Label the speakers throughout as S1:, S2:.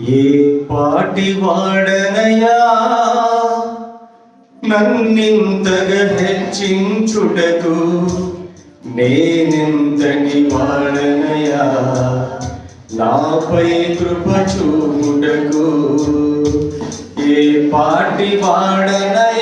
S1: ఏ పాటి వాడనయా? నన్నింతగా హెచ్చించుటకు నేనింతని వాడనయా? నాపై కృప చూడకు ఏ పాటి వాడనయా?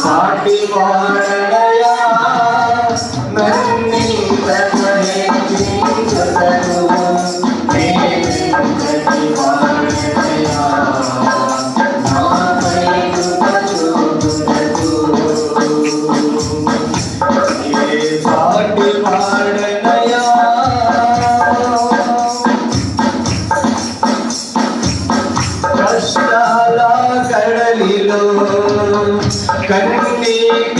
S1: సాటి వాడడా கண்ணே.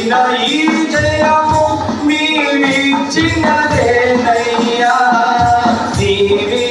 S1: ఇచ్చిన ఈ జయము మీరిచ్చినదేనయ్యా నీవి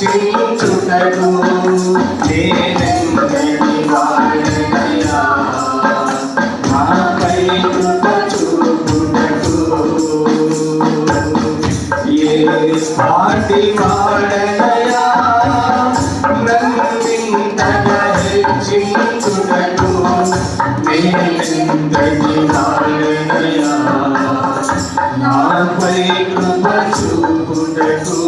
S1: చించుటకు నేనందరి వాడనయా నాపై కృప చూపుటకు. ఏ పాటి వాడన చింతని నాయనయా నాపై కృప చూపుటకు